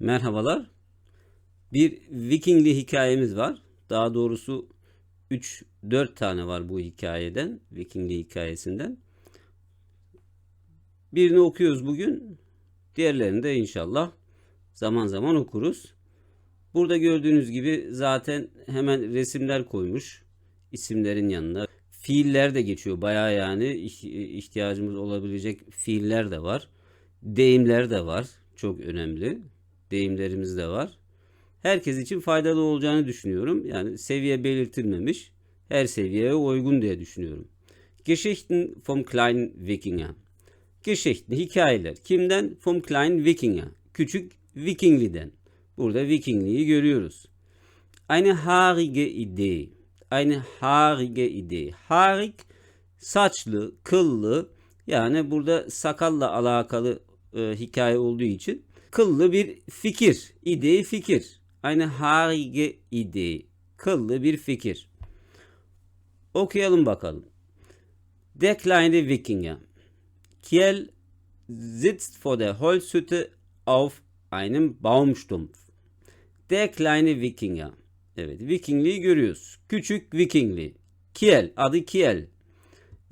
Merhabalar. Bir Vikingli hikayemiz var. Daha doğrusu 3-4 tane var bu hikayeden, Vikingli hikayesinden. Birini okuyoruz bugün. Diğerlerini de inşallah zaman zaman okuruz. Burada gördüğünüz gibi zaten hemen resimler koymuş isimlerin yanına. Fiiller de geçiyor bayağı yani İh- ihtiyacımız olabilecek fiiller de var. Deyimler de var. Çok önemli. Deyimlerimiz de var. Herkes için faydalı olacağını düşünüyorum. Yani seviye belirtilmemiş. Her seviyeye uygun diye düşünüyorum. Geschichten vom kleinen Wikinger. Geschichten, hikayeler. Kimden? Vom kleinen Wikinger. Küçük Vikingliden. Burada Vikingliği görüyoruz. Eine haarige Idee. Eine haarige Idee. Haarig, saçlı, kıllı. Yani burada sakalla alakalı e, hikaye olduğu için kıllı bir fikir. İdeyi fikir. Eine haarige Idee. Kıllı bir fikir. Okuyalım bakalım. Der kleine Wikinger. Kiel sitzt vor der Holzhütte auf einem Baumstumpf. Der kleine Wikinger. Evet, Vikingliği görüyoruz. Küçük Vikingli. Kiel, adı Kiel.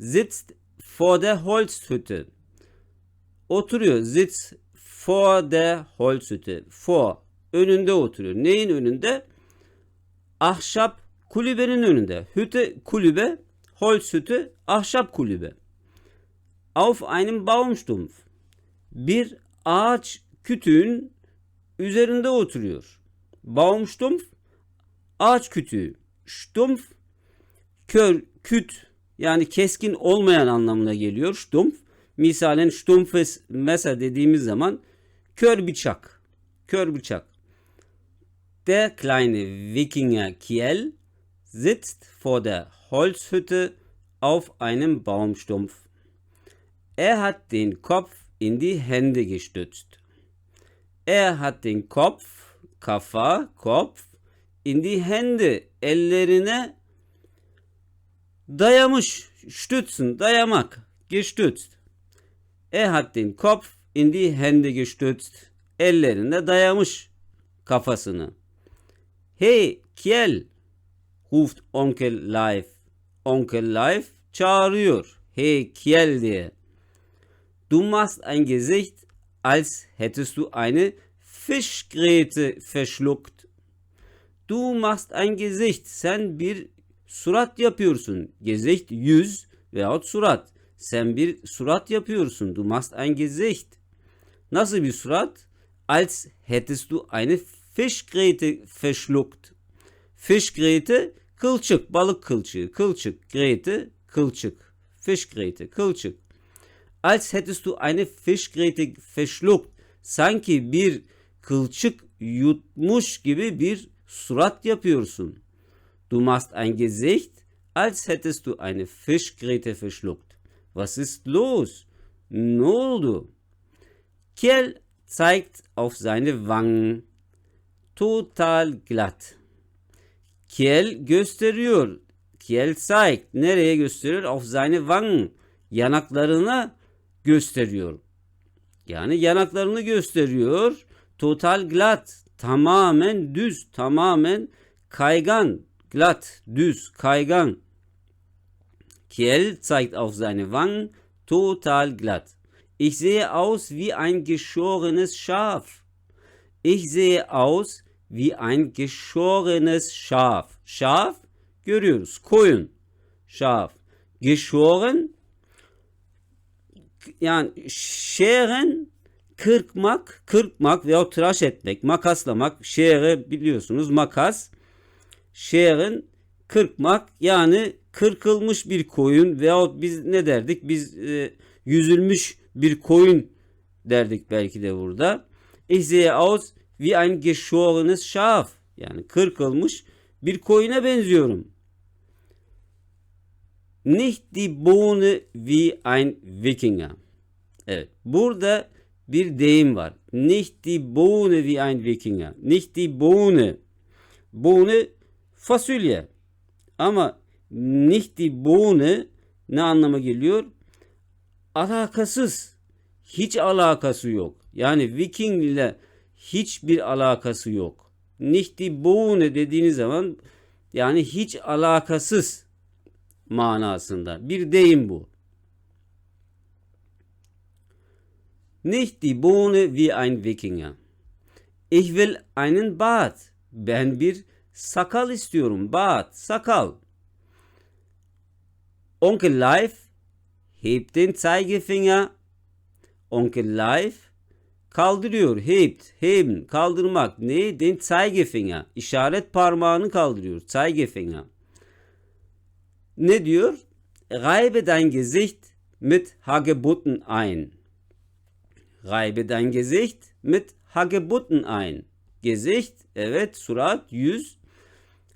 Sitzt vor der Holzhütte. Oturuyor. Sitzt vor der Holzhütte. Vor. Önünde oturuyor. Neyin önünde? Ahşap kulübenin önünde. Hütte kulübe, Holzhütte ahşap kulübe. Auf einem Baumstumpf. Bir ağaç kütüğün üzerinde oturuyor. Baumstumpf ağaç kütüğü. Stumpf kör, küt yani keskin olmayan anlamına geliyor. Stumpf misalen stumpfes mesel dediğimiz zaman kör bıçak. Kör bıçak. Der kleine Wikinger Kiel sitzt vor der Holzhütte auf einem Baumstumpf. Er hat den Kopf in die Hände gestützt. Er hat den Kopf, kafa, Kopf, in die Hände, ellerine dayamış. Stützen, dayamak, gestützt. Er hat den Kopf in die Hände gestützt. Dayamış kafasını. Hey Kiel, ruft Onkel Life. Onkel Life çağırıyor. Hey Kiel diye. Du machst ein Gesicht, als hättest du eine Fischgräte verschluckt. Du machst ein Gesicht. Sen bir surat yapıyorsun. Gesicht yüz veyahut surat. Sen bir surat yapıyorsun. Du machst ein Gesicht. Nasıl bir surat? Als hättest du eine Fischgräte verschluckt. Fischgräte kılçık, balık kılçığı, kılçık, Grete, kılçık. Fischgräte, kılçık. Als hättest du eine Fischgräte verschluckt. Sanki bir kılçık yutmuş gibi bir surat yapıyorsun. Du machst ein Gesicht, als hättest du eine Fischgräte verschluckt. Was ist los? Ne oldu? Kiel zeigt auf seine Wangen. Total glatt. Kiel gösteriyor. Kiel zeigt. Nereye gösteriyor? Auf seine Wangen. Yanaklarına gösteriyor. Yani yanaklarını gösteriyor. Total glatt. Tamamen düz. Tamamen kaygan. Glatt. Düz. Kaygan. Kiel zeigt auf seine Wangen. Total glatt. Ich sehe aus wie ein geschorenes Schaf. Ich sehe aus wie ein geschorenes Schaf. Schaf görüyoruz. Koyun. Schaf. Geschoren yani şeren kırpmak, kırpmak veya tıraş etmek, makaslamak. Şere biliyorsunuz makas. Şeren kırpmak yani kırkılmış bir koyun veyahut biz ne derdik? Biz e, yüzülmüş bir koyun derdik belki de burada. Ich sehe aus wie ein geschorenes Schaf. Yani kırkılmış bir koyuna benziyorum. Nicht die Bohne wie ein Wikinger. Evet. Burada bir deyim var. Nicht die Bohne wie ein Wikinger. Nicht die Bohne. Bohne fasulye. Ama nicht die Bohne ne anlama geliyor? Alakasız. Hiç alakası yok. Yani Viking ile hiçbir alakası yok. Nicht die Bohne dediğiniz zaman yani hiç alakasız manasında bir deyim bu. Nicht die Bohne wie ein Wikinger. Ich will einen Bart. Ben bir sakal istiyorum. Bart, sakal. Onkel Leif hebt den Zeigefinger. Onkel Leif kaldırıyor. Hebt, heben, kaldırmak. Ne? Den Zeigefinger. İşaret parmağını kaldırıyor. Zeigefinger. Ne diyor? Reibe dein Gesicht mit Hagebutten ein. Reibe dein Gesicht mit Hagebutten ein. Gesicht, evet, surat, yüz.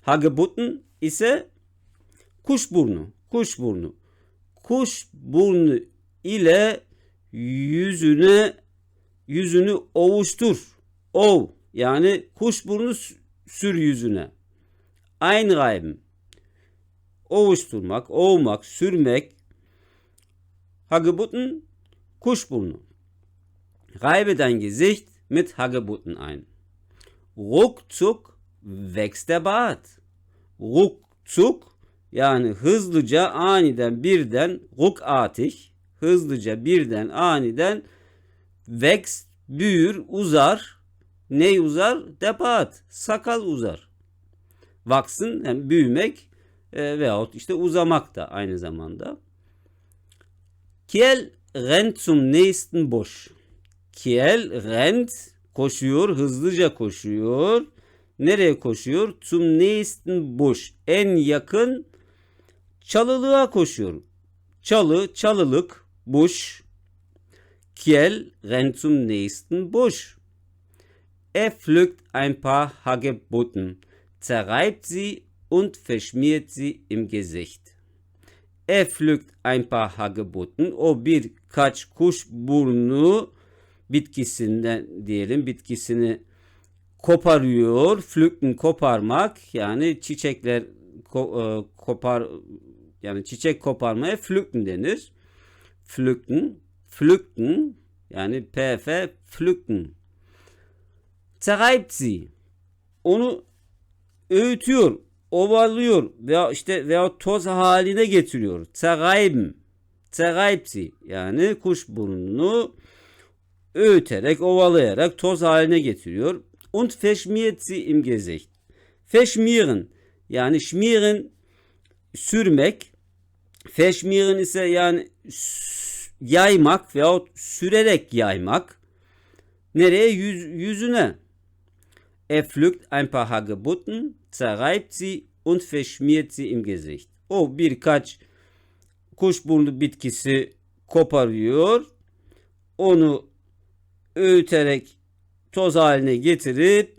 Hagebutten ise kuşburnu. Kuşburnu. Kuşburnu ile yüzüne yüzünü ovuştur. Ov. Yani kuşburnu s- sür yüzüne. Einreiben. Ovuşturmak, ovmak, sürmek. Hagebutten kuşburnu. Reibe dein Gesicht mit Hagebutten ein. Ruckzuck wächst der Bart. Ruckzuck yani hızlıca aniden birden ruckartig hızlıca birden aniden wächst büyür uzar. Ne uzar? Der Bart. Sakal uzar. Wachsen yani büyümek e, veyahut işte uzamak da aynı zamanda. Kiel rennt zum nächsten Busch. Kiel rennt koşuyor, hızlıca koşuyor. Nereye koşuyor? Zum nächsten Busch. En yakın çalılığa koşuyor. Çalı, çalılık, Busch. Kiel rennt zum nächsten Busch. Er pflückt ein paar Hagebutten, zerreibt sie und verschmiert sie im Gesicht. Er pflückt ein paar Hagebutten. O birkaç kuş burnu bitkisinden diyelim bitkisini koparıyor. Pflücken koparmak yani çiçekler ko- e, kopar yani çiçek koparmaya pflücken denir. Pflücken, pflücken yani pf pflücken. Zerreibt sie. Onu öğütüyor, ovalıyor veya işte veya toz haline getiriyor. Zerreiben. Zerreibt sie. Yani kuş burnunu öğüterek, ovalayarak toz haline getiriyor. Und verschmiert sie im Gesicht. Verschmieren yani schmieren sürmek. Verschmieren ise yani yaymak veyahut sürerek yaymak. Nereye? Yüz, yüzüne. Er pflückt ein paar Hagebutten, zerreibt sie und verschmiert sie im Gesicht. O birkaç kuşburnu bitkisi koparıyor. Onu öğüterek toz haline getirip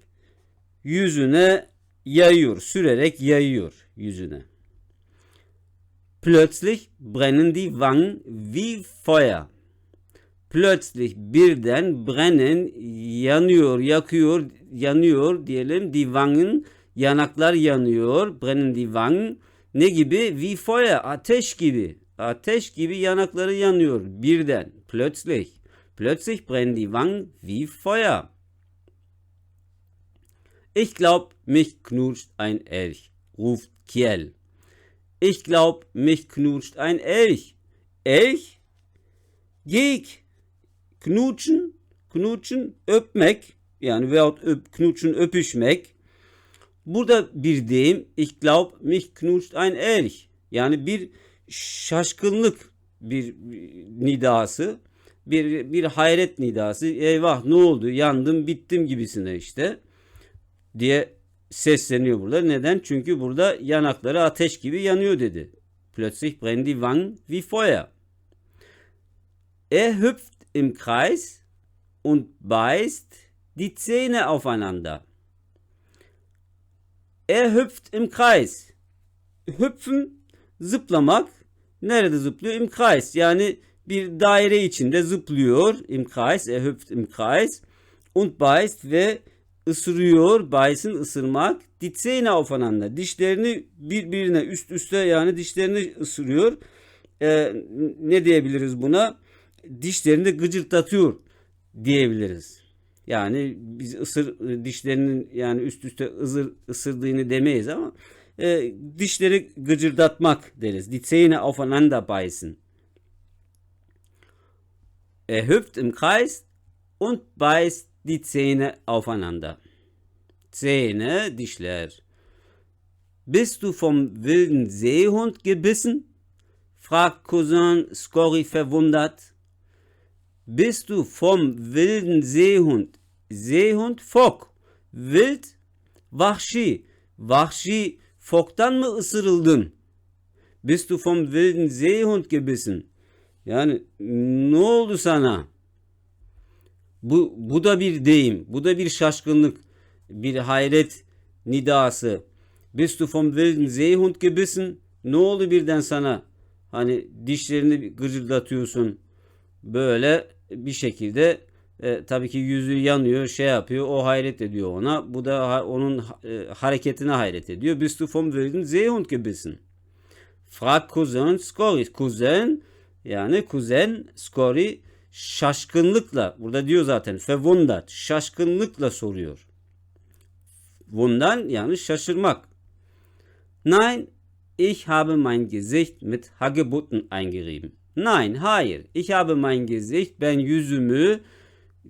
yüzüne yayıyor. Sürerek yayıyor yüzüne. Plötzlich brennen die Wangen wie Feuer. Plötzlich birden brennen yanıyor, yakıyor, yanıyor diyelim. Die Wangen yanaklar yanıyor. Brennen die Wangen ne gibi? Wie Feuer, ateş gibi. Ateş gibi yanakları yanıyor birden. Plötzlich. Plötzlich brennen die Wangen wie Feuer. Ich glaub, mich knutscht ein Elch, ruft Kiel. Ich glaub, mich knutscht ein Elch. Elch? Geyik. Knutschen, knutschen, öpmek. Yani veyahut öp, knutschen, öpüşmek. Burada bir deyim. Ich glaub, mich knutscht ein Elch. Yani bir şaşkınlık bir nidası. Bir, bir hayret nidası. Eyvah ne oldu? Yandım, bittim gibisine işte. Diye sesleniyor burada. Neden? Çünkü burada yanakları ateş gibi yanıyor dedi. Plötzlich brennen die Wangen wie Feuer. Er hüpft im Kreis und beißt die Zähne aufeinander. Er hüpft im Kreis. Hüpfen zıplamak. Nerede zıplıyor? Im Kreis. Yani bir daire içinde zıplıyor. Im Kreis. Er hüpft im Kreis. Und beißt ve ısırıyor. Beißen ısırmak. Die Zähne. Dişlerini birbirine üst üste yani dişlerini ısırıyor. Ee, ne diyebiliriz buna? Dişlerini gıcırdatıyor diyebiliriz. Yani biz ısır dişlerinin yani üst üste ızır, ısırdığını demeyiz ama e, dişleri gıcırdatmak deriz. Die Zähne aufeinander beißen. Er hüpft im Kreis und beißt die Zähne aufeinander. Zähne, dişler. Bist du vom wilden Seehund gebissen? fragt Cousin Scory verwundert. Bist du vom wilden Seehund? Seehund, Fok. Wild, Vahşi. Vahşi, Fok'tan mı ısırıldın? Bist du vom wilden Seehund gebissen? Yani ne oldu sana? Bu, bu da bir deyim. Bu da bir şaşkınlık. Bir hayret nidası. Bist du vom wilden Seehund gebissen? Ne oldu birden sana? Hani dişlerini gıcırdatıyorsun. Böyle bir şekilde e, tabii ki yüzü yanıyor, şey yapıyor. O hayret ediyor ona. Bu da onun e, hareketine hayret ediyor. Bist du vom wilden Seehund gebissen? Frag Cousin Scory. Kuzen yani kuzen Scory şaşkınlıkla burada diyor zaten verwundert şaşkınlıkla soruyor. Wundern yani şaşırmak. Nein, ich habe mein Gesicht mit Hagebutten eingerieben. Nein, hayır. Ich habe mein Gesicht, ben yüzümü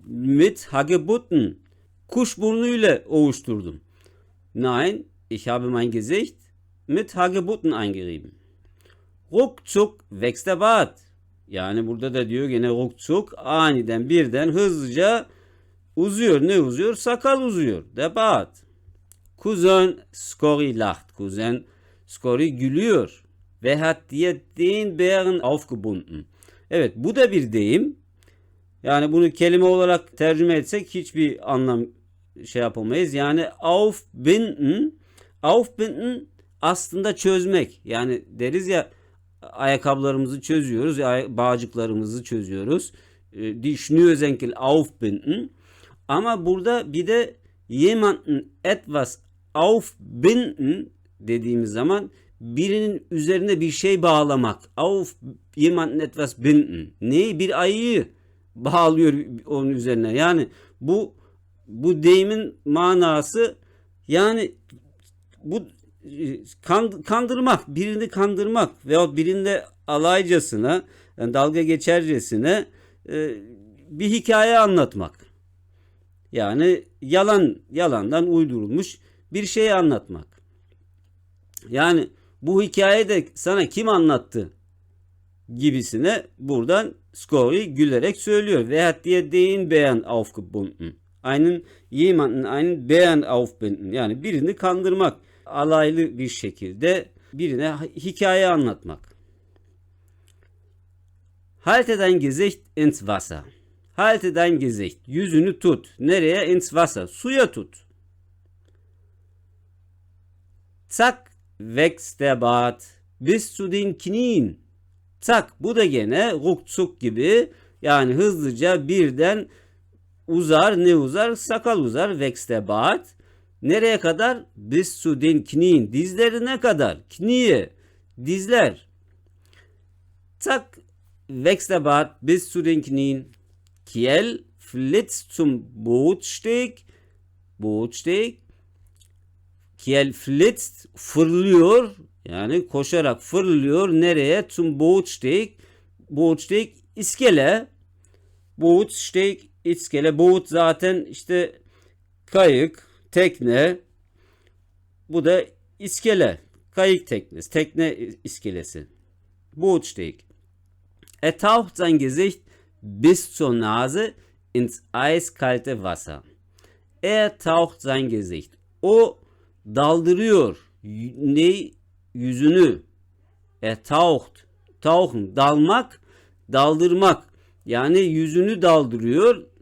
mit Hagebutten, kuşburnuyla ovuşturdum. Nein, ich habe mein Gesicht mit Hagebutten eingerieben. Ruckzuck wächst der Bart. Yani burada da diyor gene ruckzuck aniden birden hızlıca uzuyor. Ne uzuyor? Sakal uzuyor. Der Bart. Kuzen Scori lacht. Kuzen Scori gülüyor. Ve hat dir den Bären aufgebunden. Evet bu da bir deyim. Yani bunu kelime olarak tercüme etsek hiçbir anlam şey yapamayız. Yani aufbinden, aufbinden aslında çözmek. Yani deriz ya ayakkabılarımızı çözüyoruz, bağcıklarımızı çözüyoruz. Die Schnürsenkel aufbinden. Ama burada bir de jemanden etwas aufbinden dediğimiz zaman birinin üzerine bir şey bağlamak. Auf jemanden etwas binden. Neyi? Bir ayıyı bağlıyor onun üzerine. Yani bu bu deyimin manası yani bu kandırmak, birini kandırmak veyahut birinde alaycasına, yani dalga geçercesine e, bir hikaye anlatmak. Yani yalan yalandan uydurulmuş bir şey anlatmak. Yani bu hikaye de sana kim anlattı gibisine buradan Scory gülerek söylüyor. Wer hat dir den Bären aufgebunden? Einen jemanden einen Bären aufbinden. Yani birini kandırmak. Alaylı bir şekilde birine hikaye anlatmak. Halte dein Gesicht ins Wasser. Halte dein Gesicht. Yüzünü tut. Nereye? Ins Wasser. Suya tut. Zack wächst der Bart bis zu den Knien. Tak bu da gene ruckzuck gibi yani hızlıca birden uzar ne uzar sakal uzar wächst der Bart. Nereye kadar? Bis zu den Knien. Dizlerine kadar. Knie. Dizler. Tak Bart bis zu den. Kiel flitzt zum Bootsteg. Bootsteg. Kiel flitzt fırlıyor. Yani koşarak fırlıyor. Nereye? Zum Bootsteg. Bootsteg iskele. Bootsteg iskele. Boot zaten işte kayık, tekne. Bu da iskele. Kayık teknesi. Tekne iskelesi. Bootsteg. Er taucht sein Gesicht bis zur Nase ins eiskalte Wasser. Er taucht sein Gesicht. O daldırıyor. Ne yüzünü. E taucht. Tauchen. Dalmak. Daldırmak. Yani yüzünü daldırıyor.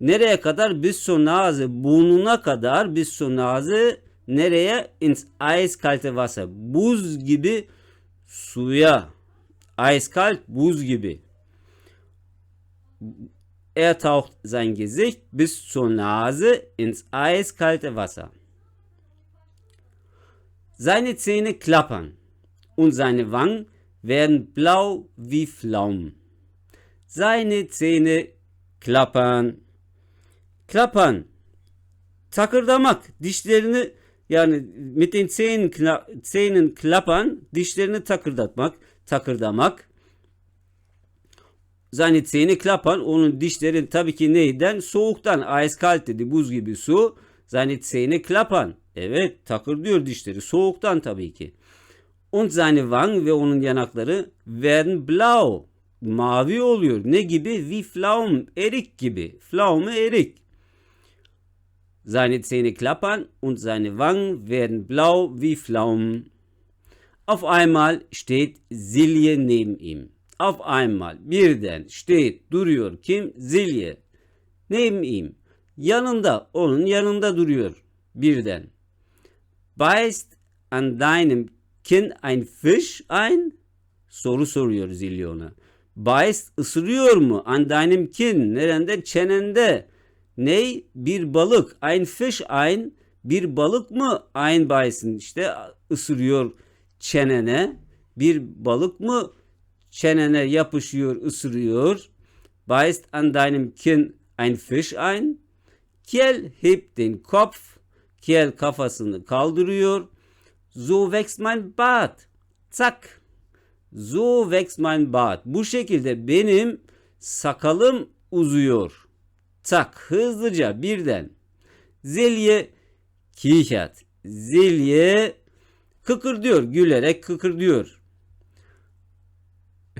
Nereye kadar? Bis zur Nase. Burnuna kadar. Bis zur Nase. Nereye? Ins eiskalte Wasser. Buz gibi suya. Eiskalt buz gibi. Er taucht sein Gesicht bis zur Nase ins eiskalte Wasser. Seine Zähne klappern und seine Wangen werden blau wie Pflaumen. Seine Zähne klappern, Klapan takırdamak dişlerini yani mit den Zähnen, kla- Zähnen klappern dişlerini takırdatmak takırdamak. Zähne klappern onun dişlerin tabii ki neyden? Soğuktan eiskalt dedi buz gibi su. Zähne klappern evet takır diyor dişleri soğuktan tabii ki. Und seine Wangen ve onun yanakları werden blau mavi oluyor. Ne gibi? Wie Pflaumen erik gibi. Pflaume erik Seine Zähne klappern und seine Wangen werden blau wie Pflaumen. Auf einmal steht Silje neben ihm. Auf einmal birden steht duruyor kim? Zilye. Neben ihm. Yanında, onun yanında duruyor birden. Beißt an deinem Kinn ein Fisch ein? Soru soruyor Zilye ona. Beißt ısırıyor mu? An deinem Kinn. Nerede? Çenende. Ney? Bir balık. Ein Fisch ein. Bir balık mı? Ein beißen. İşte ısırıyor çenene. Bir balık mı? Çenene yapışıyor, ısırıyor. Beißt an deinem Kinn ein Fisch ein? Kiel hebt den Kopf. Kiel kafasını kaldırıyor. So wächst mein Bart. Zack. So wächst mein Bart. Bu şekilde benim sakalım uzuyor. Tak hızlıca birden. Zilye kichert. Zilye kıkırdıyor. Gülerek kıkırdıyor.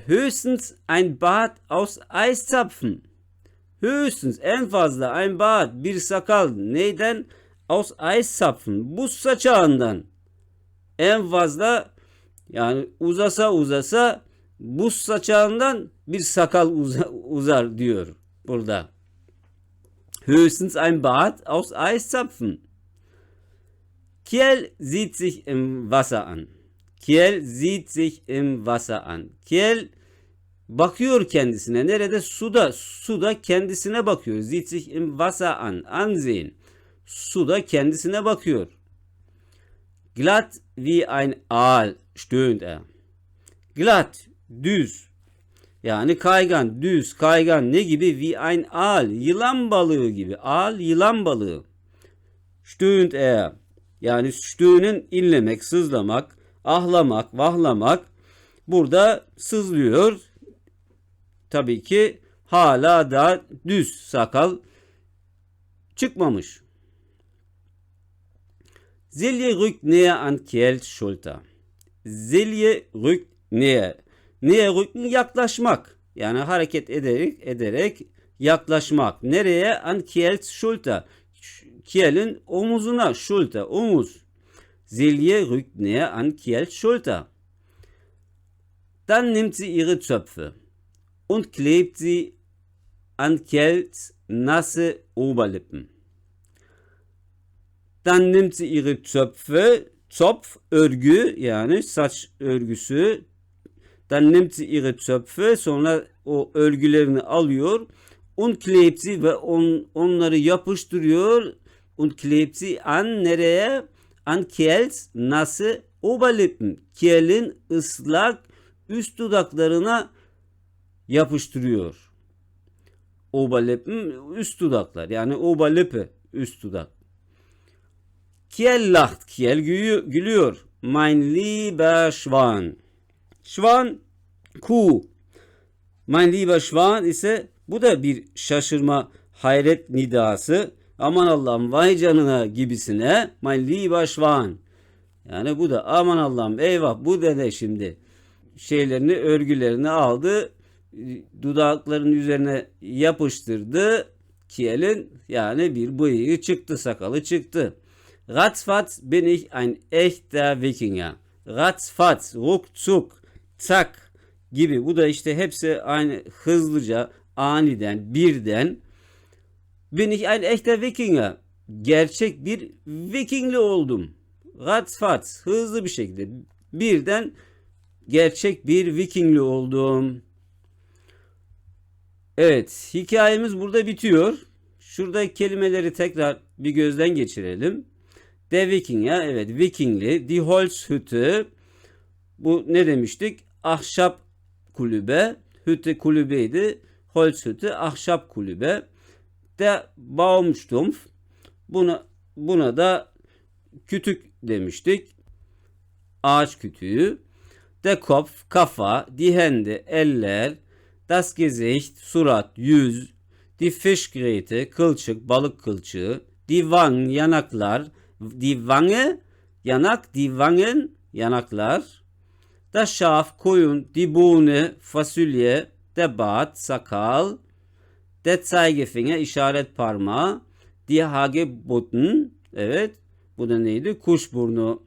Höchstens ein Bart aus Eiszapfen. Höchstens en fazla ein Bart bir sakal neyden? Aus Eiszapfen. Buz saçağından. En fazla yani uzasa uzasa buz saçağından bir sakal uza- uzar diyor burada. Höchstens ein Bart aus Eiszapfen. Kiel sieht sich im Wasser an. Kiel sieht sich im Wasser an. Kiel bakıyor kendisine. Nerede? Suda. Suda kendisine bakıyor. Sieht sich im Wasser an. Ansehen. Suda kendisine bakıyor. Glatt wie ein Aal stöhnt er. Glatt, düz. Yani kaygan, düz, kaygan ne gibi? Wie ein Aal, yılan balığı gibi. Aal, yılan balığı. Stöhnt er. Yani stöhnen inlemek, sızlamak, ahlamak, vahlamak. Burada sızlıyor. Tabii ki hala da düz sakal çıkmamış. Silje rückt näher an Kjells Schulter. Silje rückt näher. Näher rücken yaklaşmak. Yani hareket ederek ederek yaklaşmak. Nereye? An Kjells Schulter. Kjel'in omuzuna. Schulter, omuz. Silje rückt an Kjells Schulter. Dann nimmt sie ihre Zöpfe und klebt sie an Kjells nasse Oberlippen. Dann nimmt sie ihre Zöpfe, Zopf, örgü yani saç örgüsü. Dann nimmt sie ihre Zöpfe, sonra o örgülerini alıyor. Und klebt sie ve on, onları yapıştırıyor. Und klebt sie an nereye? An Kjells nasse Oberlippen. Kjel'in ıslak üst dudaklarına yapıştırıyor. Oberlippen üst dudaklar. Yani Oberlippe üst dudak. Kiel lacht. Kiel gülüyor. Mein lieber Schwan. Schwan kuğu. Mein lieber Schwan ise bu da bir şaşırma hayret nidası. Aman Allah'ım vay canına gibisine. Mein lieber Schwan. Yani bu da aman Allah'ım eyvah bu dede şimdi şeylerini örgülerini aldı dudakların üzerine yapıştırdı. Kiel'in yani bir bıyığı çıktı sakalı çıktı. Ratzfatz bin ich ein echter Wikinger. Ratzfatz, ruckzuck, tak gibi. Bu da işte hepsi aynı hızlıca, aniden, birden. Bin ich ein echter Wikinger. Gerçek bir Vikingli oldum. Ratzfatz, hızlı bir şekilde birden gerçek bir Vikingli oldum. Evet, hikayemiz burada bitiyor. Şurada kelimeleri tekrar bir gözden geçirelim. De Viking ya evet Vikingli. Die Holzhütte. Bu ne demiştik? Ahşap kulübe. Hütte kulübeydi. Holzhütte ahşap kulübe. Der Baumstumpf. Buna, buna da kütük demiştik. Ağaç kütüğü. Der Kopf, kafa, die eller, das Gesicht, surat, yüz, die Fischgräte, kılçık, balık kılçığı, die Wangen, yanaklar, die Wange, yanak, die Wangen, yanaklar, das Schaf, koyun, die Bohne, fasulye, der Bart, sakal, der Zeigefinger, işaret parmağı, die Hagebutten, evet, bu da neydi? Kuşburnu.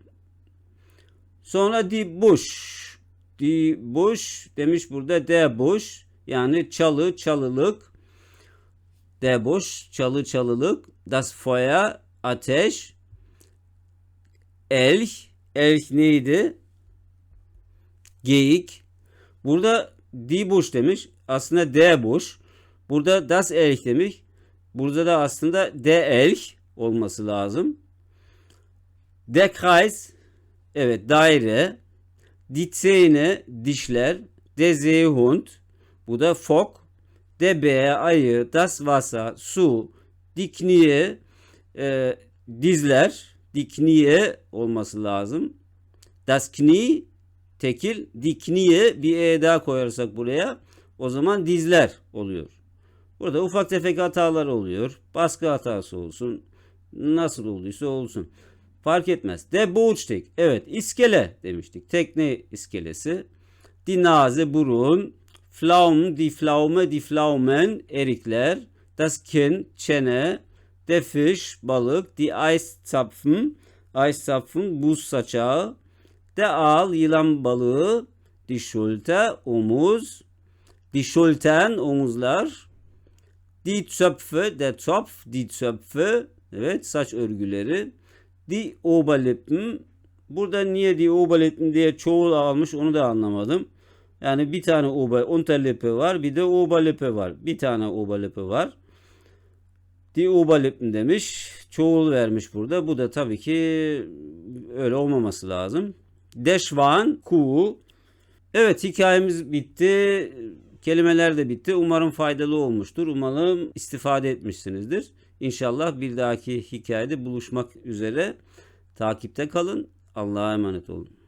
Sonra die Busch, die Busch demiş burada der Busch, yani çalı, çalılık, der Busch, çalı, çalılık, das Feuer, ateş, Elch, elch neydi? Geyik. Burada die Busch demiş. Aslında der Busch. Burada das Elch demiş. Burada da aslında der Elch olması lazım. Der Kreis. Evet daire. Die Zähne dişler. Der Seehund. Bu da fok. Der Bär ayı. Das Wasser su. Die Knie e, dizler. Die Knie olması lazım. Das Knie tekil. Die Knie bir e daha koyarsak buraya o zaman dizler oluyor. Burada ufak tefek hatalar oluyor. Baskı hatası olsun. Nasıl olduysa olsun. Fark etmez. Der Bootsteg. Evet iskele demiştik. Tekne iskelesi. Die Nase burun. Pflaume, die Pflaumen, erikler. Das Kinn, çene. Der Fisch, balık. Die Eiszapfen, Eiszapfen, buz saçağı. Der Aal, yılan balığı. Die omuz. Die omuzlar. Die Zöpfe, der Zopf, die Zöpfe, evet saç örgüleri. Die Oberlippen, burada niye die Oberlippen diye çoğul almış onu da anlamadım. Yani bir tane Ober, Unterlippe var, bir de Oberlippe var. Bir tane Oberlippe var. Die Oberlippen demiş. Çoğul vermiş burada. Bu da tabii ki öyle olmaması lazım. Schwan, kuğu. Evet hikayemiz bitti. Kelimeler de bitti. Umarım faydalı olmuştur. Umarım istifade etmişsinizdir. İnşallah bir dahaki hikayede buluşmak üzere. Takipte kalın. Allah'a emanet olun.